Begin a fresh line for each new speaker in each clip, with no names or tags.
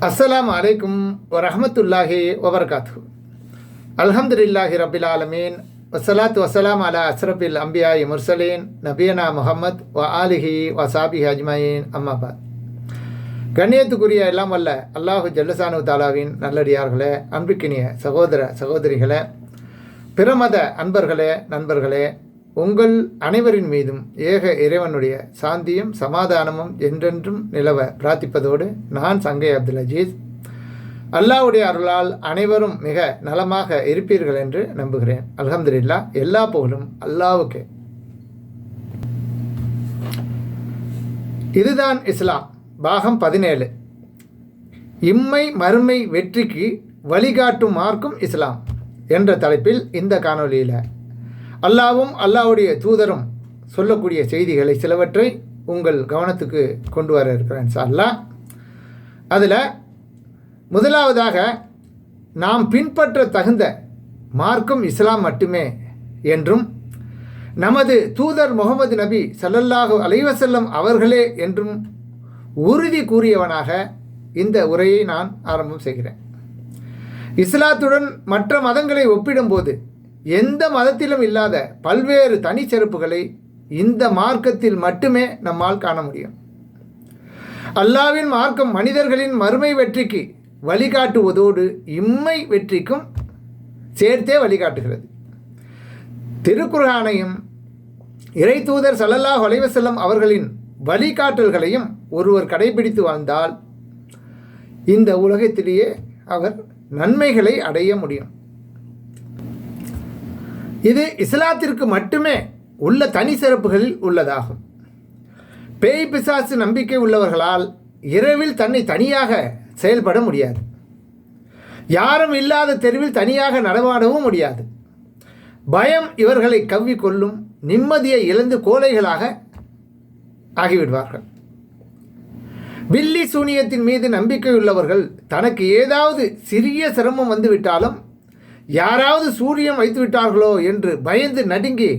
அஸ்லாம் அலைக்கும் வரஹமத்துல்லாஹி வபரகாத்து அல்ஹம்துலில்லாஹி ரபில் ஆலமீன் வசலாத் வசலாம் அலா அஸ்ரபில் அம்பியாய் முர்சலீன் நபியனா முஹம்மத் வ ஆலிஹி வசாபிஹி அஜ்மாயின் அம்மாபாத் கண்ணியத்துக்குரிய எல்லாம் வல்ல அல்லாஹு ஜல்லசானு தாலாவின் நல்லடியார்களே அன்பிக்கினிய சகோதர சகோதரிகளே பிரமத அன்பர்களே நண்பர்களே உங்கள் அனைவரின் மீதும் ஏக இறைவனுடைய சாந்தியும் சமாதானமும் என்றென்றும் நிலவ பிரார்த்திப்பதோடு நான் சங்கை அப்துல் அஜீஸ். அல்லாஹ்வுடைய அருளால் அனைவரும் மிக நலமாக இருப்பீர்கள் என்று நம்புகிறேன். அலமதுல்லா எல்லா புகழும் அல்லாவுக்கு இதுதான் இஸ்லாம். பாகம் பதினேழு. இம்மை மறுமை வெற்றிக்கு வழிகாட்டும் மார்க்கும் இஸ்லாம் என்ற தலைப்பில் இந்த காணொளியில் அல்லாவும் அல்லாவுடைய தூதரும் சொல்லக்கூடிய செய்திகளை சிலவற்றை உங்கள் கவனத்துக்கு கொண்டு வர இருக்கிறேன் சார்லா அதில் முதலாவதாக நாம் பின்பற்ற தகுந்த மார்க்கம் இஸ்லாம் மட்டுமே என்றும் நமது தூதர் முகமது நபி சல்லல்லாஹு அலைவசல்லம் அவர்களே என்றும் உறுதி கூறியவனாக இந்த உரையை நான் ஆரம்பம் செய்கிறேன். இஸ்லாத்துடன் மற்ற மதங்களை ஒப்பிடும்போது எந்த மதத்திலும் இல்லாத பல்வேறு தனிச்சிறப்புகளை இந்த மார்க்கத்தில் மட்டுமே நம்மால் காண முடியும். அல்லாவின் மார்க்கம் மனிதர்களின் மறுமை வெற்றிக்கு வழிகாட்டுவதோடு இம்மை வெற்றிக்கும் சேர்த்தே வழிகாட்டுகிறது. திருக்குர்ஹானையும் இறை தூதர் சல்லல்லாஹ் ஒலைவசல்லம் அவர்களின் வழிகாட்டல்களையும் ஒருவர் கடைபிடித்து வாழ்ந்தால் இந்த உலகத்திலேயே அவர் நன்மைகளை அடைய முடியும். இது இஸ்லாத்திற்கு மட்டுமே உள்ள தனி சிறப்புகளில் உள்ளதாகும். பேய் பிசாசு நம்பிக்கை உள்ளவர்களால் இரவில் தன்னை தனியாக செயல்பட முடியாது. யாரும் இல்லாத தெருவில் தனியாக நடமாடவும் முடியாது. பயம் இவர்களை கவ்விக்கொள்ளும் நிம்மதியை இழந்து கோழைகளாக ஆகிவிடுவார்கள். வில்லி சூனியத்தின் மீது நம்பிக்கையுள்ளவர்கள் தனக்கு ஏதாவது சிறிய சிரமம் வந்துவிட்டாலும் யாராவது சூரியம் வைத்து விட்டார்களோ என்று பயந்து நடுங்கி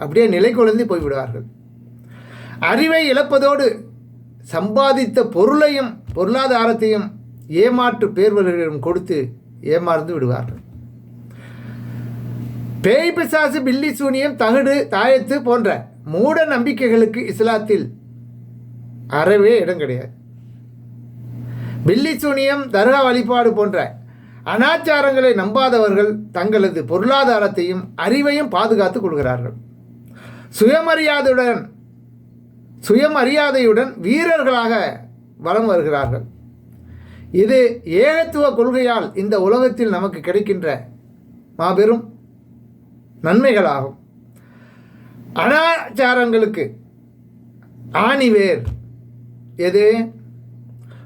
அப்படியே நிலை குழந்தி போய்விடுவார்கள். அறிவை இழப்பதோடு சம்பாதித்த பொருளையும் பொருளாதாரத்தையும் ஏமாற்று பேர்வர்களிடம் கொடுத்து ஏமாறுந்து விடுவார்கள். பேய் பிசாசு பில்லி சூனியம் தகடு தாயத்து போன்ற மூட நம்பிக்கைகளுக்கு இஸ்லாத்தில் அறவே இடம் கிடையாது. பில்லி சூனியம் தர்கா வழிபாடு போன்ற அனாச்சாரங்களை நம்பாதவர்கள் தங்களது பொருளாதாரத்தையும் அறிவையும் பாதுகாத்துக் கொள்கிறார்கள். சுயமரியாதையுடன் சுயமரியாதையுடன் வீரர்களாக வலம் வருகிறார்கள். இது ஏகத்துவ கொள்கையால் இந்த உலகத்தில் நமக்கு கிடைக்கின்ற மாபெரும் நன்மைகளாகும். அனாச்சாரங்களுக்கு ஆணிவேர் எது?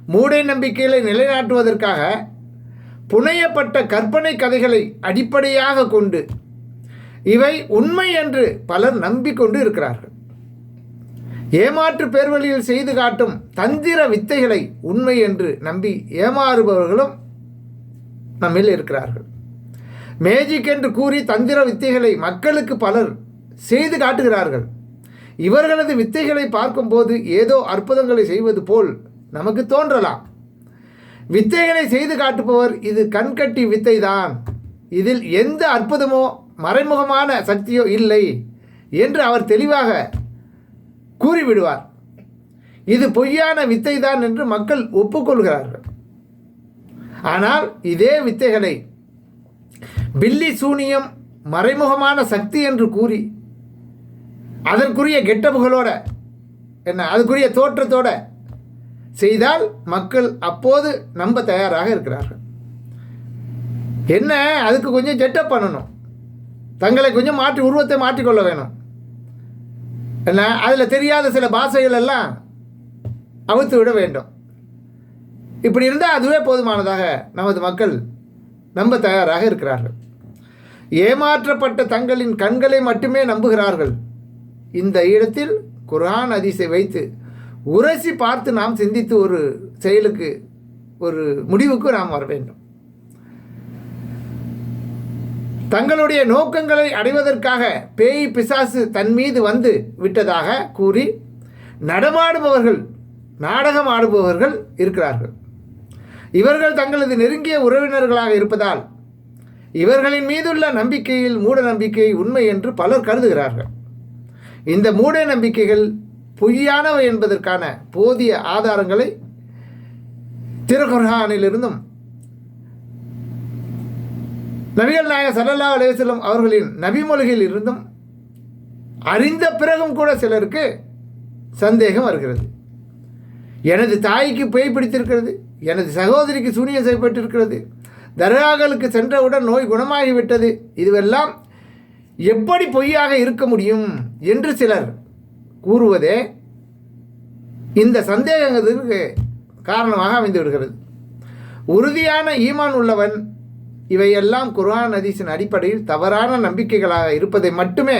மூடை நம்பிக்கைகளை நிலைநாட்டுவதற்காக புனையப்பட்ட கற்பனை கதைகளை அடிப்படையாக கொண்டு இவை உண்மை என்று பலர் நம்பிக்கொண்டு இருக்கிறார்கள். ஏமாற்று பேர்வழியில் செய்து காட்டும் தந்திர வித்தைகளை உண்மை என்று நம்பி ஏமாறுபவர்களும் நம்மில் இருக்கிறார்கள். மேஜிக் என்று கூறி தந்திர வித்தைகளை மக்களுக்கு பலர் செய்து காட்டுகிறார்கள். இவர்களது வித்தைகளை பார்க்கும்போது ஏதோ அற்புதங்களை செய்வது போல் நமக்கு தோன்றலாம். வித்தைகளை செய்து காட்டுபவர் இது கண்கட்டி வித்தை தான் இதில் எந்த அற்புதமோ மறைமுகமான சக்தியோ இல்லை என்று அவர் தெளிவாக கூறிவிடுவார். இது பொய்யான வித்தை தான் என்று மக்கள் ஒப்புக்கொள்கிறார்கள். ஆனால் இதே வித்தைகளை பில்லி சூனியம் மறைமுகமான சக்தி என்று கூறி அதற்குரிய கெட்டப்புகளோட என்ன அதுக்குரிய தோற்றத்தோட செய்தால் மக்கள் அப்போது நம்ப தயாராக இருக்கிறார்கள். என்ன? அதுக்கு கொஞ்சம் செட்டப் பண்ணணும். தங்களை கொஞ்சம் மாற்றி உருவத்தை மாற்றிக்கொள்ள வேணும். என்ன? அதில் தெரியாத சில பாஷைகள் எல்லாம் அவுத்து விட வேண்டும். இப்படி இருந்தால் அதுவே போதுமானதாக நமது மக்கள் நம்ப தயாராக இருக்கிறார்கள். ஏமாற்றப்பட்ட தங்களின் கண்களை மட்டுமே நம்புகிறார்கள். இந்த இடத்தில் குர்ஆன் அதிசை வைத்து உரசி பார்த்து நாம் சிந்தித்து ஒரு செயலுக்கு ஒரு முடிவுக்கு நாம் வர வேண்டும். தங்களுடைய நோக்கங்களை அடைவதற்காக பேய் பிசாசு தன் மீது வந்து விட்டதாக கூறி நடமாடுபவர்கள் நாடகம் ஆடுபவர்கள் இருக்கிறார்கள். இவர்கள் தங்களது நெருங்கிய உறவினர்களாக இருப்பதால் இவர்களின் மீதுள்ள நம்பிக்கையில் மூட நம்பிக்கை உண்மை என்று பலர் கருதுகிறார்கள். இந்த மூட நம்பிக்கைகள் பொய்யானவை என்பதற்கான போதிய ஆதாரங்களை திருகுர்ஹானிலிருந்தும் நபிகள் நாயக சல்லல்லா அலைவசல்லம் அவர்களின் நபிமொழிகளில் இருந்தும் அறிந்த பிறகும் கூட சிலருக்கு சந்தேகம் வருகிறது. எனது தாய்க்கு பேய் பிடித்திருக்கிறது எனது சகோதரிக்கு சூனியம் செய்யப்பட்டிருக்கிறது தர்காக்களுக்கு சென்றவுடன் நோய் குணமாகிவிட்டது இதுவெல்லாம் எப்படி பொய்யாக இருக்க முடியும் என்று சிலர் கூறுவதே இந்த சந்தேகத்திற்கு காரணமாக அமைந்து விடுகிறது. உறுதியான ஈமான் உள்ளவன் இவையெல்லாம் குர்ஆன் ஹதீஸின் அடிப்படையில் தவறான நம்பிக்கைகளாக இருப்பதை மட்டுமே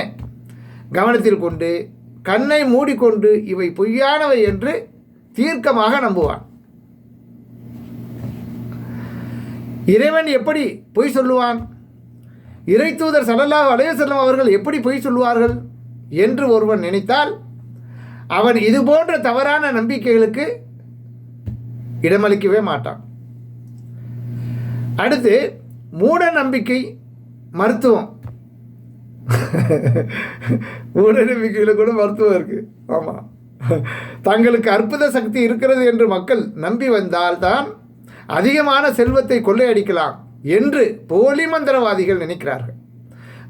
கவனத்தில் கொண்டு கண்ணை மூடிக்கொண்டு இவை பொய்யானவை என்று தீர்க்கமாக நம்புவான். இறைவன் எப்படி பொய் சொல்லுவான்? இறை தூதர் சல்லல்லாஹு அலைஹி அவர்கள் எப்படி பொய் சொல்லுவார்கள்? என்று ஒருவன் நினைத்தால் அவன் இது போன்ற தவறான நம்பிக்கைகளுக்கு இடமளிக்கவே மாட்டான். அடுத்து மூட நம்பிக்கை மருத்துவம். மூட நம்பிக்கையில் கூட மருத்துவம் இருக்குது ஆமாம் தங்களுக்கு அற்புத சக்தி இருக்கிறது என்று மக்கள் நம்பி வந்தால்தான் அதிகமான செல்வத்தை கொள்ளையடிக்கலாம் என்று போலி மந்திரவாதிகள் நினைக்கிறார்கள்.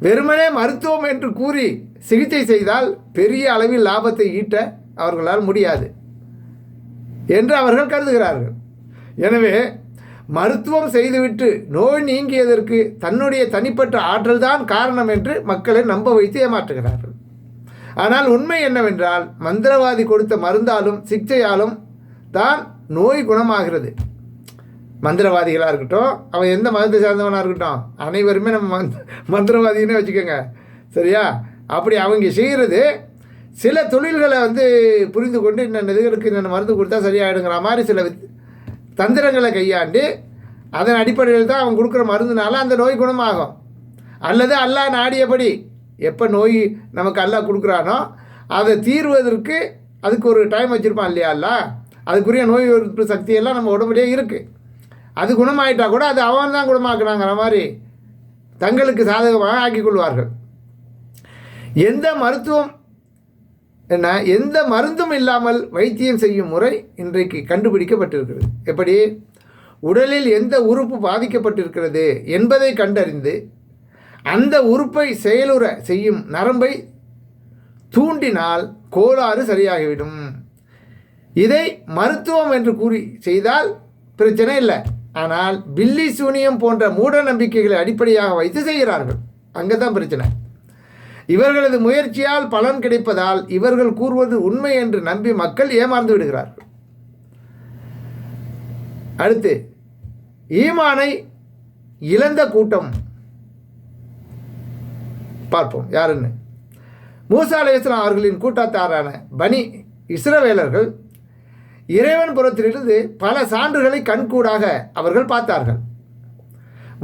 வெறுமனே மருத்துவம் என்று கூறி சிகிச்சை செய்தால் பெரிய அளவில் லாபத்தை ஈட்ட அவர்களால் முடியாது என்று அவர்கள் கருதுகிறார்கள். எனவே மருத்துவம் செய்துவிட்டு நோய் நீங்கியதற்கு தன்னுடைய தனிப்பட்ட ஆற்றல்தான் காரணம் என்று மக்களை நம்ப வைத்து ஏமாற்றுகிறார்கள். ஆனால் உண்மை என்னவென்றால் மந்திரவாதி கொடுத்த மருந்தாலும் சிகிச்சையாலும் தான் நோய் குணமாகிறது. மந்திரவாதிகளாக இருக்கட்டும் அவன் எந்த மதத்தை சார்ந்தவனாக இருக்கட்டும் அனைவருமே நம்ம மந்த் மந்திரவாதின்னு வச்சுக்கோங்க. சரியா? அப்படி அவங்க செய்கிறது சில தொழில்களை வந்து புரிந்து கொண்டு இன்னும் இதுகளுக்கு இந்த மருந்து கொடுத்தா சரியாயிடுங்கிற மாதிரி சில தந்திரங்களை கையாண்டு அதன் அடிப்படையில் தான் அவன் கொடுக்குற மருந்துனால அந்த நோய் குணமாகும். அல்லது அல்லா நாடியபடி எப்போ நோய் நமக்கு அல்லா கொடுக்குறானோ அதை தீர்வதற்கு அதுக்கு ஒரு டைம் வச்சுருப்பான் இல்லையா அல்லாஹ்? அதுக்குரிய நோய் எதிர்ப்பு சக்தியெல்லாம் நம்ம உடம்புலேயே இருக்குது அது குணமாயிட்டா கூட அது அவன் தான் குணமாக்குறாங்கிற மாதிரி தங்களுக்கு சாதகமாக ஆக்கி கொள்வார்கள். எந்த மருத்துவம் என்ன? எந்த மருந்தும் இல்லாமல் வைத்தியம் செய்யும் முறை இன்றைக்கு கண்டுபிடிக்கப்பட்டிருக்கிறது. எப்படி? உடலில் எந்த உறுப்பு பாதிக்கப்பட்டிருக்கிறது என்பதை கண்டறிந்து அந்த உறுப்பை செயலுற செய்யும் நரம்பை தூண்டினால் கோளாறு சரியாகிவிடும். இதை மருத்துவம் என்று கூறி செய்தால் பிரச்சனை இல்லை. ஆனால் பில்லி சூனியம் போன்ற மூட நம்பிக்கைகளை அடிப்படையாக வைத்து செய்கிறார்கள். அங்கே தான் பிரச்சனை. இவர்களது முயற்சியால் பலன் கிடைப்பதால் இவர்கள் கூறுவது உண்மை என்று நம்பி மக்கள் ஏமாந்து விடுகிறார்கள். அடுத்து ஈமானை இழந்த கூட்டம். பார்ப்போம் யாருன்னு. மூசா அலையாம் அவர்களின் கூட்டத்தாரான பனி இஸ்ரவேலர்கள் இறைவன் புறத்திலிருந்து பல சான்றுகளை கண்கூடாக அவர்கள் பார்த்தார்கள்.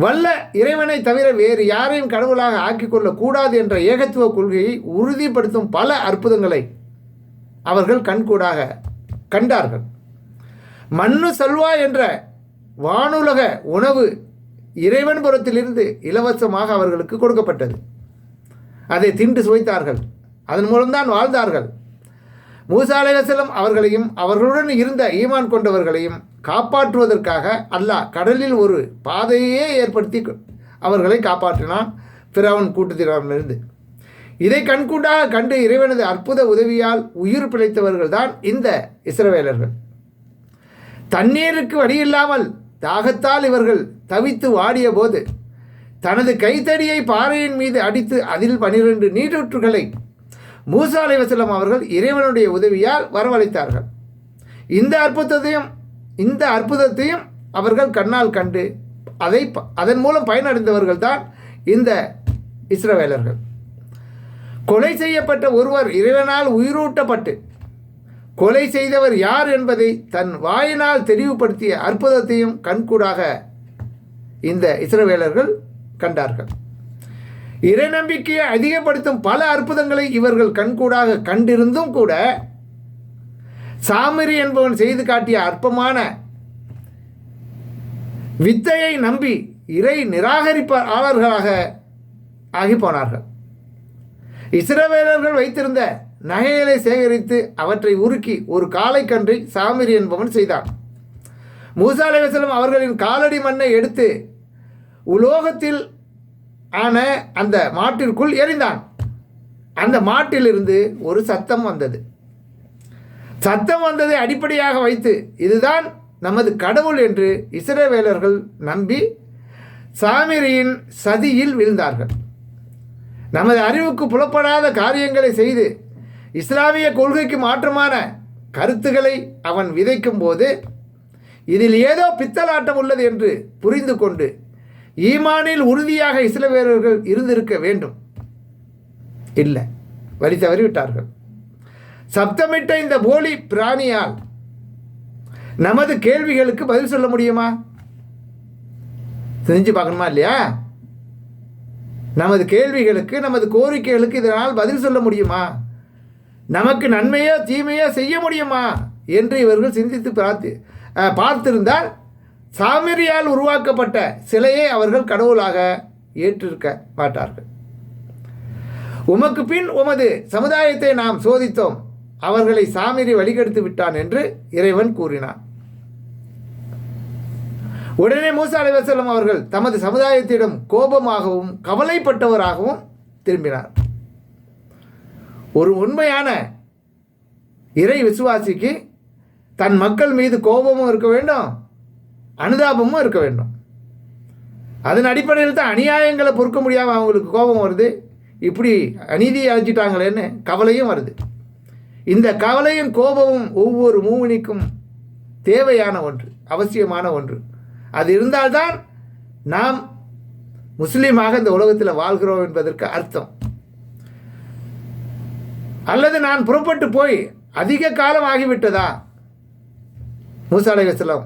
வல்ல இறைவனை தவிர வேறு யாரையும் கடவுளாக ஆக்கிக் கொள்ளக்கூடாது என்ற ஏகத்துவ கொள்கையை உறுதிப்படுத்தும் பல அற்புதங்களை அவர்கள் கண்கூடாக கண்டார்கள். மண்ணு சல்வா என்ற வானுலக உணவு இறைவன் புறத்திலிருந்து இலவசமாக அவர்களுக்கு கொடுக்கப்பட்டது. அதை தின்று சுவைத்தார்கள். அதன் மூலம்தான் வாழ்ந்தார்கள். மூசா அலைவசலம் அவர்களையும் அவர்களுடன் இருந்த ஈமான் கொண்டவர்களையும் காப்பாற்றுவதற்காக அல்லாஹ் கடலில் ஒரு பாதையே ஏற்படுத்தி அவர்களை காப்பாற்றினான். பிறவன் கூட்டத்தினரிலிருந்து இதை கண்கூடாக கண்டு இறைவனது அற்புத உதவியால் உயிர் பிழைத்தவர்கள் தான் இந்த இஸ்ரவேலர்கள். தண்ணீருக்கு வழியில்லாமல் தாகத்தால் இவர்கள் தவித்து வாடிய போது தனது கைத்தடியை பாறையின் மீது அடித்து அதில் பனிரெண்டு நீரூற்றுகளை மூசா அலைவசலம் அவர்கள் இறைவனுடைய உதவியால் வரவழைத்தார்கள். இந்த அற்புதத்தையும் இந்த அற்புதத்தையும் அவர்கள் கண்ணால் கண்டு அதை ப- அதன் மூலம் பயனடைந்தவர்கள் தான் இந்த இஸ்ரவேலர்கள். கொலை செய்யப்பட்ட ஒருவர் இறைவனால் உயிரூட்டப்பட்டு கொலை செய்தவர் யார் என்பதை தன் வாயினால் தெளிவுபடுத்திய அற்புதத்தையும் கண்கூடாக இந்த இஸ்ரவேலர்கள் கண்டார்கள். இறைநம்பிக்கையை அதிகப்படுத்தும் பல அற்புதங்களை இவர்கள் கண்கூடாக கண்டிருந்தும் கூட சாமிரி என்பவன் செய்து காட்டிய அற்பமான வித்தையை நம்பி இறை நிராகரிப்பாளர்களாக ஆகிப்போனார்கள். இஸ்ரவேலர்கள் வைத்திருந்த நகைகளை சேகரித்து அவற்றை உருக்கி ஒரு காலைக்கன்றை சாமிரி என்பவன் செய்தான். மூசா அலைவசலம் அவர்களின் காலடி மண்ணை எடுத்து உலோகத்தில் ஆன அந்த மாட்டிற்குள் எறிந்தான் அந்த மாட்டிலிருந்து ஒரு சத்தம் வந்தது. சத்தம் வந்ததை அடிப்படையாக வைத்து இதுதான் நமது கடவுள் என்று இஸ்ரவேலர்கள் நம்பி சாமிரியின் சதியில் விழுந்தார்கள். நமது அறிவுக்கு புலப்படாத காரியங்களை செய்து இஸ்லாமிய கொள்கைக்கு மாற்றமான கருத்துக்களை அவன் விதைக்கும் போது இதில் ஏதோ பித்தலாட்டம் உள்ளது என்று புரிந்து கொண்டு ஈமானில் உறுதியாக இஸ்லவேலர்கள் இருந்திருக்க வேண்டும். இல்லை வழி தவறிவிட்டார்கள். சப்தமிட்ட இந்த போலி பிராணியால் நமது கேள்விகளுக்கு பதில் சொல்ல முடியுமா? செஞ்சு பார்க்கணுமா இல்லையா? நமது கேள்விகளுக்கு நமது கோரிக்கைகளுக்கு இதனால் பதில் சொல்ல முடியுமா? நமக்கு நன்மையோ தீமையோ செய்ய முடியுமா? என்று இவர்கள் சிந்தித்து பார்த்து பார்த்திருந்தால் சாமிரியால் உருவாக்கப்பட்ட சிலையை அவர்கள் கடவுளாக ஏற்றிருக்க மாட்டார்கள். உமக்கு பின் உமது சமுதாயத்தை நாம் சோதித்தோம். அவர்களை சாமிரி வழிகெடுத்து விட்டான் என்று இறைவன் கூறினான். உடனே மூசா அலைவசல்லம் அவர்கள் தமது சமுதாயத்திடம் கோபமாகவும் கவலைப்பட்டவராகவும் திரும்பினார். ஒரு உண்மையான இறை விசுவாசிக்கு தன் மக்கள் மீது கோபமும் இருக்க வேண்டும். அனுதாபமும் இருக்க வேண்டும். அதன் அடிப்படையில் தான் அநியாயங்களை பொறுக்க முடியாமல் அவங்களுக்கு கோபம் வருது. இப்படி அநீதியை அழைச்சிட்டாங்களேன்னு கவலையும் வருது. இந்த கவலையும் கோபமும் ஒவ்வொரு மூவனிக்கும் தேவையான ஒன்று அவசியமான ஒன்று. அது இருந்தால்தான் நாம் முஸ்லீமாக இந்த உலகத்தில் வாழ்கிறோம் என்பதற்கு அர்த்தம். அல்லது நான் புறப்பட்டு போய் அதிக காலம் ஆகிவிட்டதா? மூசா அலைவசலம்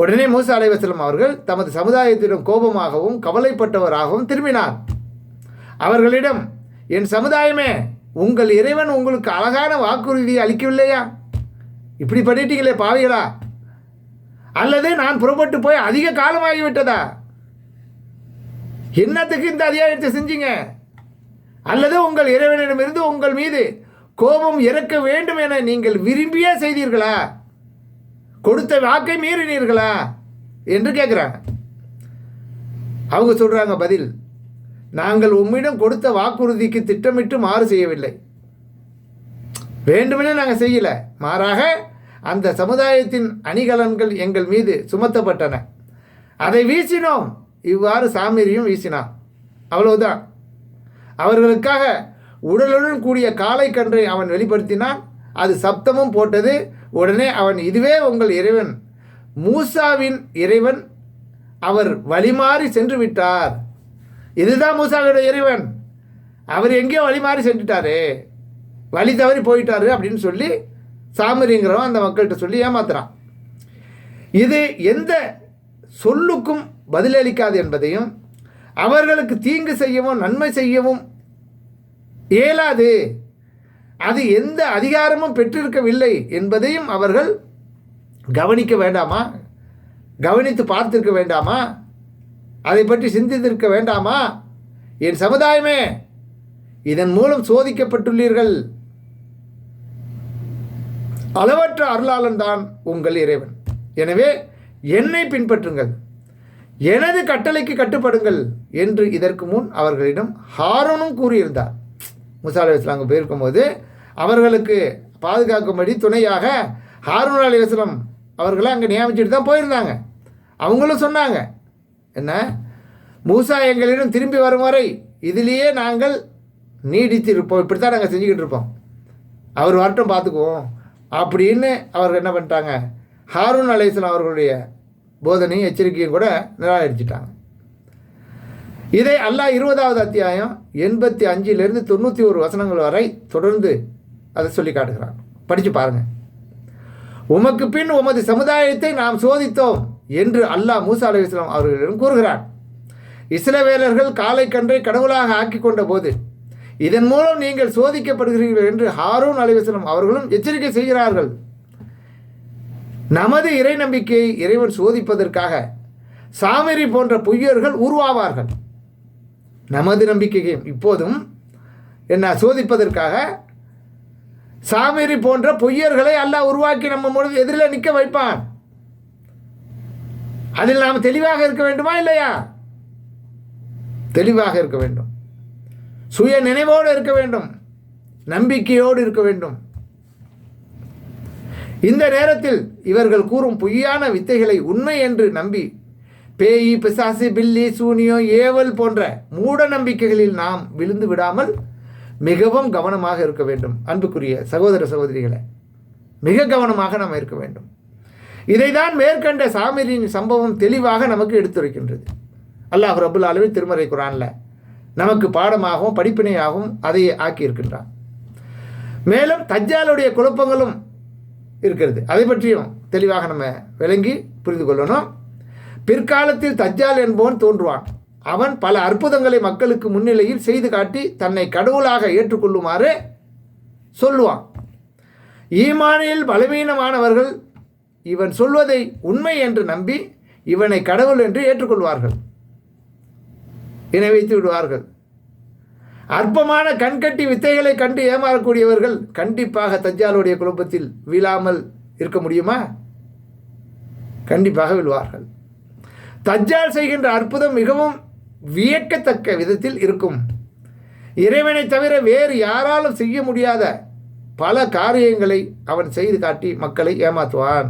உடனே மூசா அலைவசலம் அவர்கள் தமது சமுதாயத்திடம் கோபமாகவும் கவலைப்பட்டவராகவும் திரும்பினார். அவர்களிடம் என் சமுதாயமே உங்கள் இறைவன் உங்களுக்கு அழகான வாக்குறுதி அளிக்கவில்லையா? இப்படி பண்ணிட்டீங்களே பாவிகளா? அல்லது நான் புறப்பட்டு போய் அதிக காலமாகிவிட்டதா? என்னத்துக்கு இந்த அதிகாரத்தை செஞ்சீங்க? அல்லது உங்கள் இறைவனிடமிருந்து உங்கள் மீது கோபம் இறக்க வேண்டும் என நீங்கள் விரும்பியே செய்தீர்களா? கொடுத்த வாக்கை மீறினீர்களா? என்று கேட்குறாங்க அவங்க சொல்கிறாங்க பதில் நாங்கள் உம்மிடம் கொடுத்த வாக்குறுதிக்கு திட்டமிட்டு மாறு செய்யவில்லை. வேண்டுமெனே நாங்கள் செய்யலை. மாறாக அந்த சமுதாயத்தின் அணிகலன்கள் எங்கள் மீது சுமத்தப்பட்டன. அதை வீசினோம். இவ்வாறு சாமிரியும் வீசினான். அவ்வளவுதான். அவர்களுக்காக உடலுடன் கூடிய காலை கன்றை அவன் வெளிப்படுத்தினான். அது சப்தமும் போட்டது உடனே அவன் இதுவே உங்கள் இறைவன். மூசாவின் இறைவன் அவர் வழிமாறி சென்று விட்டார். இதுதான் மூசாவுடைய இறைவன். அவர் எங்கேயோ வழிமாறி சென்றுட்டாரு. வழி தவறி போயிட்டாரு அப்படின்னு சொல்லி சாமரிங்கிறவன் அந்த மக்கள்கிட்ட சொல்லி ஏமாத்துறான். இது எந்த சொல்லுக்கும் பதிலளிக்காது என்பதையும் அவர்களுக்கு தீங்கு செய்யவும் நன்மை செய்யவும் இயலாது. அது எந்த அதிகாரமும் பெற்றிருக்கவில்லை என்பதையும் அவர்கள் கவனிக்க வேண்டாமா? கவனித்து பார்த்திருக்க வேண்டாமா? அதை பற்றி சிந்தித்திருக்க வேண்டாமா? என் சமுதாயமே இதன் மூலம் சோதிக்கப்பட்டுள்ளீர்கள். அளவற்ற அருளாளன் தான் உங்கள் இறைவன். எனவே என்னை பின்பற்றுங்கள். எனது கட்டளைக்கு கட்டுப்படுங்கள் என்று இதற்கு முன் அவர்களிடம் ஹாரனும் கூறியிருந்தார். முசா அலி இஸ்லாம் போயிருக்கும்போது அவர்களுக்கு பாதுகாக்கும்படி துணையாக ஹாரூன் அலி இஸ்லாம் அவர்களை அங்கே நியமிச்சுட்டு தான் போயிருந்தாங்க. அவங்களும் சொன்னாங்க என்ன? மூசா எங்களிடம் திரும்பி வரும் வரை இதிலேயே நாங்கள் நீடித்திருப்போம். இப்படி தான் நாங்கள் செஞ்சுக்கிட்டு இருப்போம். அவர் வரட்டும் பார்த்துக்குவோம். அப்படின்னு அவர்கள் என்ன பண்ணிட்டாங்க? ஹாரூன் அலைஸ்லாம் அவர்களுடைய போதனையும் எச்சரிக்கையும் கூட நிராகரிச்சிட்டாங்க. இதை அல்லாஹ் இருபதாவது அத்தியாயம் எண்பத்தி அஞ்சிலிருந்து தொண்ணூற்றி ஒரு வசனங்கள் வரை தொடர்ந்து அதை சொல்லி காட்டுகிறான். படித்து பாருங்கள் உமக்கு பின் உமது சமுதாயத்தை நாம் சோதித்தோம் என்று அல்லாஹ் மூசா அலி இஸ்லாம் அவர்களிடம் கூறுகிறார் இஸ்ரவேலர்கள் காலை கன்றை கடவுளாக ஆக்கி கொண்ட போது இதன் மூலம் நீங்கள் சோதிக்கப்படுகிறீர்கள் என்று ஹாரூன் அலிவசலம் அவர்களும் எச்சரிக்கை செய்கிறார்கள். நமது இறை நம்பிக்கையை இறைவன் சோதிப்பதற்காக சாமரி போன்ற பொய்யர்கள் உருவாவார்கள். நமது நம்பிக்கையும் இப்போதும் என்ன சோதிப்பதற்காக சாமிரி போன்ற பொய்யர்களை அல்லாஹ் உருவாக்கி நம்ம முழு எதிரில் நிற்க வைப்பான். அதில் நாம் தெளிவாக இருக்க வேண்டுமா இல்லையா? தெளிவாக இருக்க வேண்டும். சுய நினைவோடு இருக்க வேண்டும். நம்பிக்கையோடு இருக்க வேண்டும். இந்த நேரத்தில் இவர்கள் கூறும் பொய்யான வித்தைகளை உண்மை என்று நம்பி பேய் பிசாசு பில்லி சூனியம் ஏவல் போன்ற மூட நம்பிக்கைகளில் நாம் விழுந்து விடாமல் மிகவும் கவனமாக இருக்க வேண்டும். அன்புக்குரிய சகோதர சகோதரிகளை மிக கவனமாக நாம் இருக்க வேண்டும். இதைதான் மேற்கண்ட சாமிரின் சம்பவம் தெளிவாக நமக்கு எடுத்துரைக்கின்றது. அல்லாஹ் ரபுல் அளவி திருமறை குரானில் நமக்கு பாடமாகவும் படிப்பினையாகவும் அதை ஆக்கியிருக்கின்றான். மேலும் தஜ்ஜாலுடைய குழப்பங்களும் இருக்கிறது. அதை பற்றியும் தெளிவாக நம்ம விளங்கி புரிந்து கொள்ளணும். பிற்காலத்தில் தஜ்ஜால் என்பவன் தோன்றுவான். அவன் பல அற்புதங்களை மக்களுக்கு முன்னிலையில் செய்து காட்டி தன்னை கடவுளாக ஏற்றுக்கொள்ளுமாறு சொல்லுவான். ஈமானில் பலவீனமானவர்கள் இவன் சொல்வதை உண்மை என்று நம்பி இவனை கடவுள் என்று ஏற்றுக்கொள்வார்கள். இணை வைத்து விடுவார்கள். அற்பமான கண்கட்டி வித்தைகளை கண்டு ஏமாறக்கூடியவர்கள் கண்டிப்பாக தஜ்ஜாலுடைய குழப்பத்தில் வீழாமல் இருக்க முடியுமா? கண்டிப்பாக விழுவார்கள். தஜ்ஜால் செய்கின்ற அற்புதம் மிகவும் வியக்கத்தக்க விதத்தில் இருக்கும். இறைவனை தவிர வேறு யாராலும் செய்ய முடியாத பல காரியங்களை அவன் செய்து காட்டி மக்களை ஏமாற்றுவான்.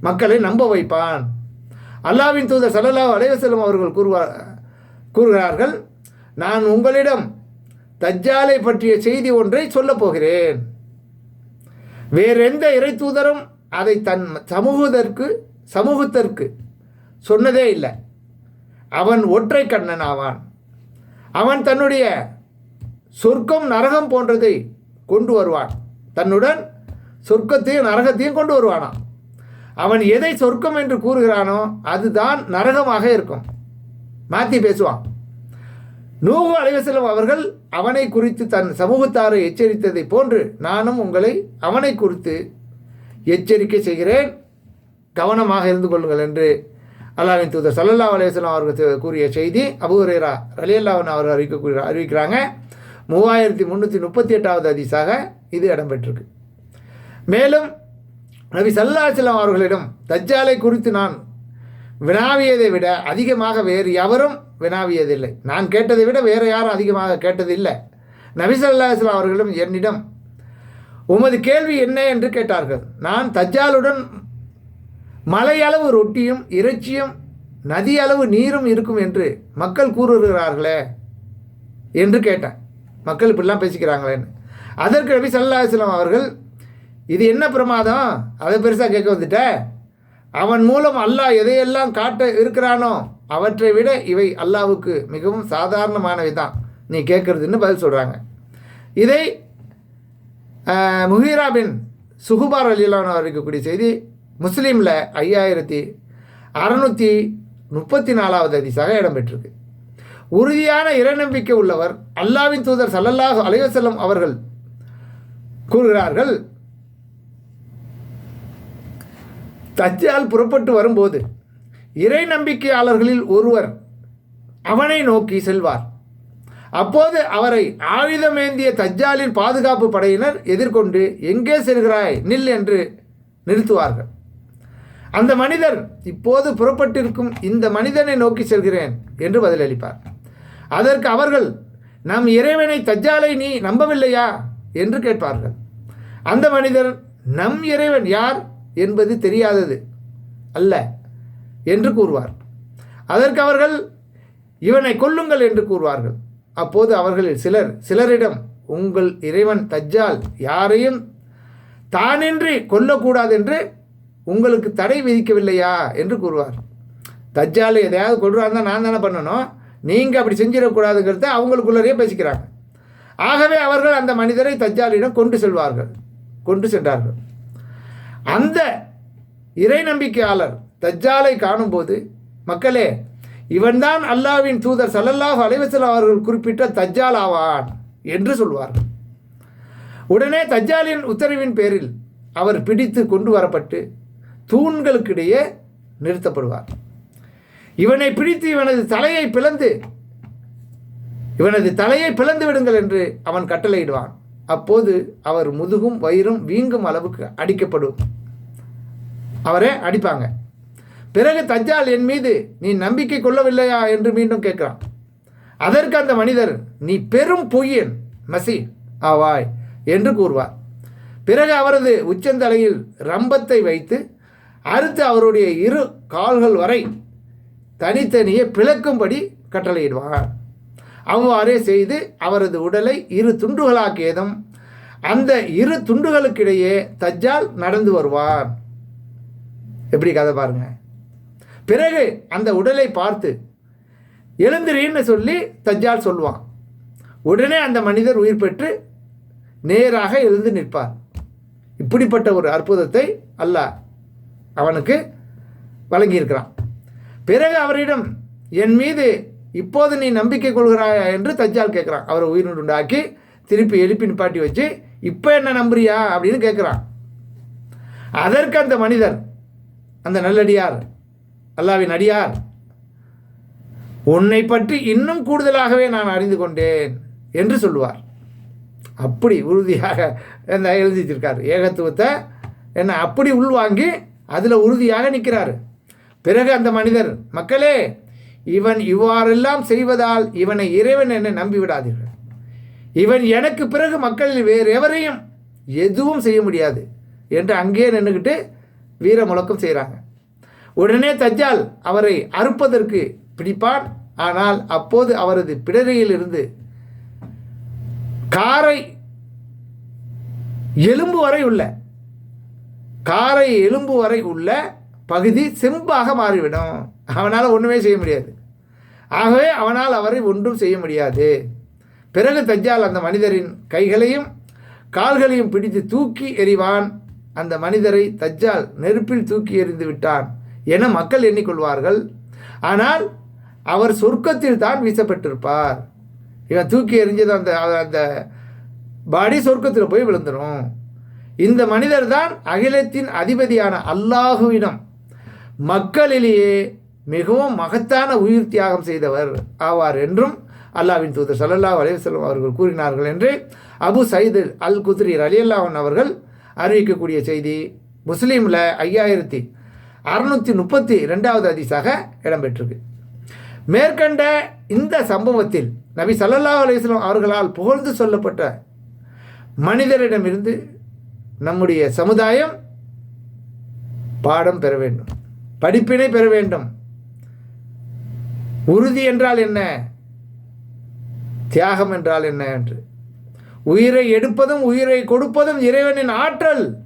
மக்களை நம்ப வைப்பான். அல்லாவின் தூதர் சல்லல்லாஹு அலைவசலம் அவர்கள் கூறுவார் கூறுகிறார்கள் நான் உங்களிடம் தஜ்ஜாலை பற்றிய செய்தி ஒன்றை சொல்லப் போகிறேன். வேறெந்த இறை தூதரும் அதை தன் சமூகத்திற்கு சமூகத்திற்கு சொன்னதே இல்லை. அவன் ஒற்றை கண்ணன் ஆவான். அவன் தன்னுடைய சொர்க்கம் நரகம் போன்றதை கொண்டு வருவான். தன்னுடன் சொர்க்கத்தையும் நரகத்தையும் கொண்டு வருவானாம். அவன் எதை சொர்க்கம் என்று கூறுகிறானோ அதுதான் நரகமாக இருக்கும். மாற்றி பேசுவான். நூகு அலைவசலம் அவர்கள் அவனை குறித்து தன் சமூகத்தாரை எச்சரித்ததை போன்று நானும் உங்களை அவனை குறித்து எச்சரிக்கை செய்கிறேன். கவனமாக இருந்து கொள்ளுங்கள் என்று அல்லாவின் தூதர் சல்லல்லா அலையம் அவர்கள் கூறிய செய்தி அபுரேரா அலியல்லாவன் அவர் அறிவிக்க அறிவிக்கிறாங்க. மூவாயிரத்தி முந்நூற்றி முப்பத்தி எட்டாவது அதிசாக இது இடம்பெற்றிருக்கு. மேலும் நபி சல்லாஹலம் அவர்களிடம் தஜ்ஜாலை குறித்து நான் வினாவியதை விட அதிகமாக வேறு எவரும் வினாவியதில்லை. நான் கேட்டதை விட வேறு யாரும் அதிகமாக கேட்டதில்லை. நபி அவர்களும் அவர்களிடம் என்னிடம் உமது கேள்வி என்ன? என்று கேட்டார்கள். நான் தஜ்ஜாலுடன் மலையளவு ரொட்டியும் இறைச்சியும் நதி அளவு நீரும் இருக்கும் என்று மக்கள் கூறுகிறார்களே என்று கேட்டேன். மக்கள் இப்படிலாம் பேசிக்கிறாங்களேன்னு. அதற்கு நபி சல்லாஹலாம் அவர்கள் இது என்ன பிரமாதம்? அதை பெருசாக கேட்க வந்துட்ட? அவன் மூலம் அல்லாஹ் எதையெல்லாம் காட்ட இருக்கிறானோ அவற்றை விட இவை அல்லாவுக்கு மிகவும் சாதாரணமானவை தான். நீ கேட்குறதுன்னு பதில் சொல்கிறாங்க இதை முஹீரா பின் சுகுபார் அலிலான இருக்கக்கூடிய செய்தி முஸ்லீமில் ஐயாயிரத்தி அறநூற்றி முப்பத்தி நாலாவது அதிசாக இடம்பெற்றிருக்கு. உறுதியான இறைநம்பிக்கை உள்ளவர் அல்லாவின் தூதர் சல்லல்லாஹு அலைவசல்லம் அவர்கள் கூறுகிறார்கள் தஜ்ஜால் புறப்பட்டு வரும்போது இறை நம்பிக்கையாளர்களில் ஒருவர் அவனை நோக்கி செல்வார். அப்போது அவரை ஆயுதமேந்திய தஜ்ஜாலின் பாதுகாப்பு படையினர் எதிர்கொண்டு எங்கே செல்கிறாய்? நில் என்று நிறுத்துவார்கள். அந்த மனிதர் இப்போது புறப்பட்டிருக்கும் இந்த மனிதனை நோக்கி செல்கிறேன் என்று பதிலளிப்பார். அதற்கு அவர்கள் நம் இறைவனை தஜ்ஜாலை நீ நம்பவில்லையா? என்று கேட்பார்கள். அந்த மனிதர் நம் இறைவன் யார் என்பது தெரியாதது அல்ல என்று கூறுவார். அதற்கு அவர்கள் இவனை கொல்லுங்கள் என்று கூறுவார்கள். அப்போது அவர்களில் சிலர் சிலரிடம் உங்கள் இறைவன் தஜ்ஜால் யாரையும் தானின்றி கொல்லக்கூடாது என்று உங்களுக்கு தடை விதிக்கவில்லையா? என்று கூறுவார். தஜ்ஜால் எதையாவது கொள்றாருந்தா நான் தானே பண்ணணும். நீங்கள் அப்படி செஞ்சிடக்கூடாதுங்கிறத அவங்களுக்குள்ளரே பேசிக்கிறாங்க. ஆகவே அவர்கள் அந்த மனிதரை தஜ்ஜாலிடம் கொண்டு செல்வார்கள். கொண்டு சென்றார்கள். அந்த இறை நம்பிக்கையாளர் தஜ்ஜாலை காணும்போது மக்களே இவன்தான் அல்லாவின் தூதர் சல்லல்லாஹ் அலைவசல் அவர்கள் குறிப்பிட்ட தஜ்ஜால் ஆவான் என்று சொல்வார்கள். உடனே தஜ்ஜாலின் உத்தரவின் பேரில் அவர் பிடித்து கொண்டு வரப்பட்டு தூண்களுக்கிடையே நிறுத்தப்படுவார். இவனை பிடித்து இவனது தலையை பிளந்து இவனது தலையை பிளந்து விடுங்கள் என்று அவன் கட்டளையிடுவான். அப்போது அவர் முதுகும் வயிறும் வீங்கும் அளவுக்கு அடிக்கப்படும். அவரே அடிப்பாங்க. பிறகு தஜ்ஜால் என் மீது நீ நம்பிக்கை கொள்ளவில்லையா? என்று மீண்டும் கேட்கிறான். அதற்கு அந்த மனிதர் நீ பெரும் பொய்யன் மசி ஆவாய் என்று கூறுவார். பிறகு அவரது உச்சந்தலையில் ரம்பத்தை வைத்து அறுத்து அவருடைய இரு கால்கள் வரை தனித்தனியே பிளக்கும்படி கட்டளையிடுவார். அவ்வாறே செய்து அவரது உடலை இரு துண்டுகளாக்கியதும் அந்த இரு துண்டுகளுக்கிடையே தஜ்ஜால் நடந்து வருவார். எப்படி கதை பாருங்க? பிறகு அந்த உடலை பார்த்து எழுந்திரின்னு சொல்லி தஜ்ஜால் சொல்லுவான். உடனே அந்த மனிதர் உயிர் பெற்று நேராக எழுந்து நிற்பார். இப்படிப்பட்ட ஒரு அற்புதத்தை அல்லாஹ் அவனுக்கு வழங்கியிருக்கிறான். பிறகு அவரிடம் என் மீது இப்போது நீ நம்பிக்கை கொள்கிறாயா? என்று தஜ்ஜால் கேட்குறான். அவரை உயிரினுண்டாக்கி திருப்பி எழுப்பி நிப்பாட்டி வச்சு இப்போ என்ன நம்புறியா? அப்படின்னு கேட்குறான். அதற்கு அந்த மனிதர் அந்த நல்லடியார் அல்லாவின் அடியார் உன்னை பற்றி இன்னும் கூடுதலாகவே நான் அறிந்து கொண்டேன் என்று சொல்லுவார். அப்படி உறுதியாக என்ன எழுதி வச்சிருக்காரு ஏகத்துவத்தை என்ன அப்படி உள்வாங்கி அதில் உறுதியாக நிற்கிறாரு. பிறகு அந்த மனிதர் மக்களே இவன் இவ்வாறெல்லாம் செய்வதால் இவனை இறைவன் என நம்பிவிடாதீர்கள் இவன் எனக்கு பிறகு மக்களில் வேறு எவரையும் எதுவும் செய்ய முடியாது என்று அங்கேயே நின்றுக்கிட்டு வீர முழக்கம் செய்கிறாங்க. உடனே தஜ்ஜால் அவரை அறுப்பதற்கு பிடிப்பான். ஆனால் அப்போது அவரது பிடரையில் இருந்து காரை எலும்பு வரை உள்ள காரை எலும்பு வரை உள்ள பகுதி செம்பாக மாறிவிடும். அவனால் ஒன்றுமே செய்ய முடியாது. ஆகவே அவனால் அவரை ஒன்றும் செய்ய முடியாது. பிறகு தஞ்சால் அந்த மனிதரின் கைகளையும் கால்களையும் பிடித்து தூக்கி எறிவான். அந்த மனிதரை தஜ்ஜால் நெருப்பில் தூக்கி எறிந்து விட்டான் என மக்கள் எண்ணிக்கொள்வார்கள். ஆனால் அவர் சொர்க்கத்தில் தான் வீசப்பட்டிருப்பார். இவன் தூக்கி எறிஞ்சது அந்த அந்த பாடி சொர்க்கத்தில் போய் விழுந்துடும் இந்த மனிதர் தான் அகிலத்தின் அதிபதியான அல்லாஹுவிடம் மக்களிலேயே மிகவும் மகத்தான உயிர் தியாகம் செய்தவர் ஆவார் என்றும் அல்லாவின் தூதர் சல்லல்லா அலைவசல்லம் அவர்கள் கூறினார்கள் என்று அபு சயிது அல் குத்ரி அலியல்லாவன் அவர்கள் அறிவிக்கக்கூடிய செய்தி முஸ்லீமில் ஐயாயிரத்தி அறுநூற்றி முப்பத்தி ரெண்டாவது அதிசாக இடம்பெற்றிருக்கு. மேற்கண்ட இந்த சம்பவத்தில் நபி சல்லல்லா அலையம் அவர்களால் புகழ்ந்து சொல்லப்பட்ட மனிதரிடமிருந்து நம்முடைய சமுதாயம் பாடம் பெற வேண்டும். படிப்பினை பெற வேண்டும். உறுதி என்றால் என்ன? தியாகம் என்றால் என்ன என்று. உயிரை எடுப்பதும் உயிரை கொடுப்பதும் இறைவனின் ஆற்றல்.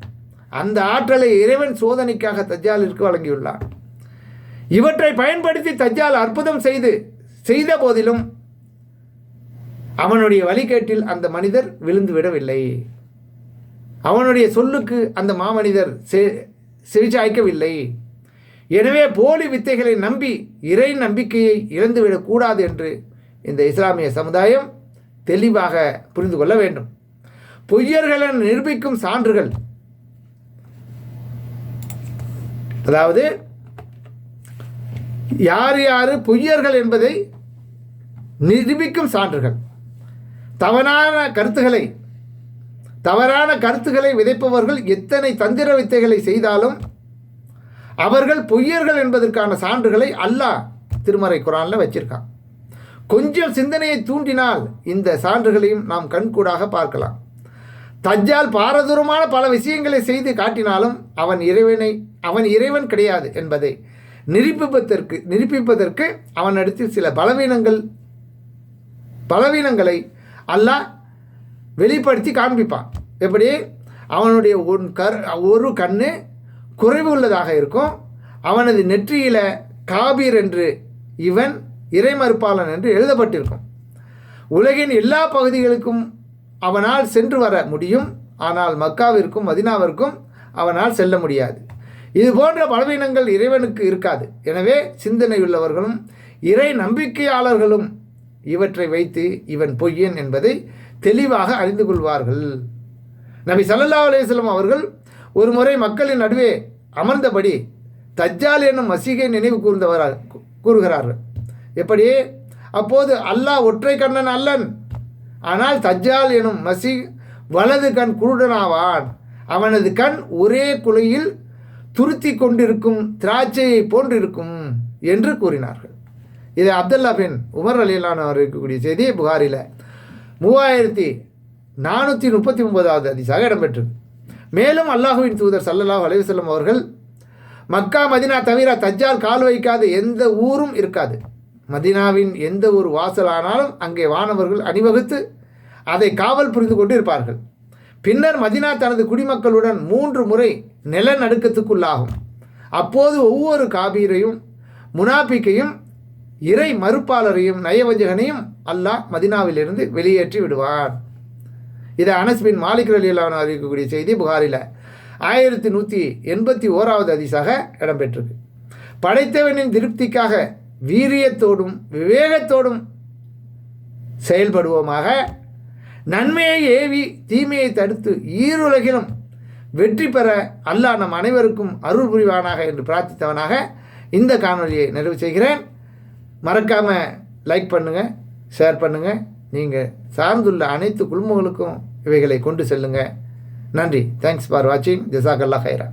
அந்த ஆற்றலை இறைவன் சோதனைக்காக தஜ்ஜாலிற்கு வழங்கியுள்ளார் இவற்றை பயன்படுத்தி தஜ்ஜால் அற்புதம் செய்து செய்த போதிலும் அவனுடைய வழிகேட்டில் அந்த மனிதர் விழுந்து விடவில்லை. அவனுடைய சொல்லுக்கு அந்த மாமனிதர் செவிச்சாய்க்கவில்லை எனவே போலி வித்தைகளை நம்பி இறை நம்பிக்கையை இழந்துவிடக்கூடாது என்று இந்த இஸ்லாமிய சமுதாயம் தெளிவாக புரிந்து கொள்ள வேண்டும். பொய்யர்களை நிரூபிக்கும் சான்றுகள். அதாவது யார் யார் பொய்யர்கள் என்பதை நிரூபிக்கும் சான்றுகள். தவறான கருத்துக்களை தவறான கருத்துக்களை விதைப்பவர்கள் எத்தனை தந்திர வித்தைகளை செய்தாலும் அவர்கள் பொய்யர்கள் என்பதற்கான சான்றுகளை அல்லாஹ் திருமறை குரானில் வச்சிருக்கான். கொஞ்சம் சிந்தனையை தூண்டினால் இந்த சான்றுகளையும் நாம் கண்கூடாக பார்க்கலாம். தஜ்ஜால் பாரதூரமான பல விஷயங்களை செய்து காட்டினாலும் அவன் இறைவனை அவன் இறைவன் கிடையாது என்பதை நிரூபிப்பதற்கு நிரூபிப்பதற்கு அவனிடத்தில் சில பலவீனங்கள் பலவீனங்களை அல்லாஹ் வெளிப்படுத்தி காண்பிப்பான். எப்படி? அவனுடைய ஒன் கர் ஒரு கண்ணு குறைவு உள்ளதாக இருக்கும். அவனது நெற்றியில் காபீர் என்று இவன் இறைமறுப்பாளன் என்று எழுதப்பட்டிருக்கும். உலகின் எல்லா பகுதிகளுக்கும் அவனால் சென்று வர முடியும். ஆனால் மக்காவிற்கும் மதினாவிற்கும் அவனால் செல்ல முடியாது. இது போன்ற பலவீனங்கள் இறைவனுக்கு இருக்காது. எனவே சிந்தனையுள்ளவர்களும் இறை நம்பிக்கையாளர்களும் இவற்றை வைத்து இவன் பொய்யன் என்பதை தெளிவாக அறிந்து கொள்வார்கள். நபி சல்லா அலுவலம் அவர்கள் ஒரு முறை மக்களின் நடுவே அமர்ந்தபடி தஜ்ஜால் என்னும் மசீகை நினைவு கூர்ந்தவராக கூறுகிறார்கள். எப்படி? அப்போது அல்லாஹ் ஒற்றை கண்ணன் அல்லன். ஆனால் தஜ்ஜால் எனும் மசி வலது கண் குருடனாவான். அவனது கண் ஒரே குலையில் துருத்தி கொண்டிருக்கும் திராட்சையை போன்றிருக்கும் என்று கூறினார்கள். இது அப்துல்லா பின் உமர் அலிலானவர் இருக்கக்கூடிய செய்தி புகாரில் மூவாயிரத்தி நானூற்றி முப்பத்தி ஒன்பதாவது அதிசாக இடம்பெற்றது. மேலும் அல்லாஹுவின் தூதர் சல்லல்லாஹ் அலைவசல்லம் அவர்கள் மக்கா மதினா தவிர தஜ்ஜால் கால் வைக்காத எந்த ஊரும் இருக்காது. மதினாவின் எந்த ஒரு வாசலானாலும் அங்கே வானவர்கள் அணிவகுத்து அதை காவல் புரிந்து கொண்டு இருப்பார்கள். பின்னர் மதினா தனது குடிமக்களுடன் மூன்று முறை நிலநடுக்கத்துக்குள்ளாகும். அப்போது ஒவ்வொரு காபீரையும் முனாபிக்கையும் இறை மறுப்பாளரையும் நயவஞ்சகனையும் அல்லாஹ் மதினாவிலிருந்து வெளியேற்றி விடுவான். இது அனஸ் பின் மாலிக் ரலியல்லாஹு அறிவிக்கக்கூடிய செய்தி புகாரில் ஆயிரத்தி நூற்றி எண்பத்தி ஓராவது அதிசாக இடம்பெற்றது படைத்தவனின் திருப்திக்காக வீரியத்தோடும் விவேகத்தோடும் செயல்படுவோமாக. நன்மையை ஏவி தீமையை தடுத்து ஈருலகிலும் வெற்றி பெற அல்லாஹ் நம் அனைவருக்கும் அருள் புரிவானாக என்று பிரார்த்தித்தவனாக இந்த காணொலியை நிறைவு செய்கிறேன். மறக்காமல் லைக் பண்ணுங்கள் ஷேர் பண்ணுங்கள் நீங்கள் சார்ந்துள்ள அனைத்து குழுமங்களுக்கும் இவைகளை கொண்டு செல்லுங்கள் நன்றி. தேங்க்ஸ் ஃபார் வாட்சிங் ஜசாக் அல்லா ஹைரா.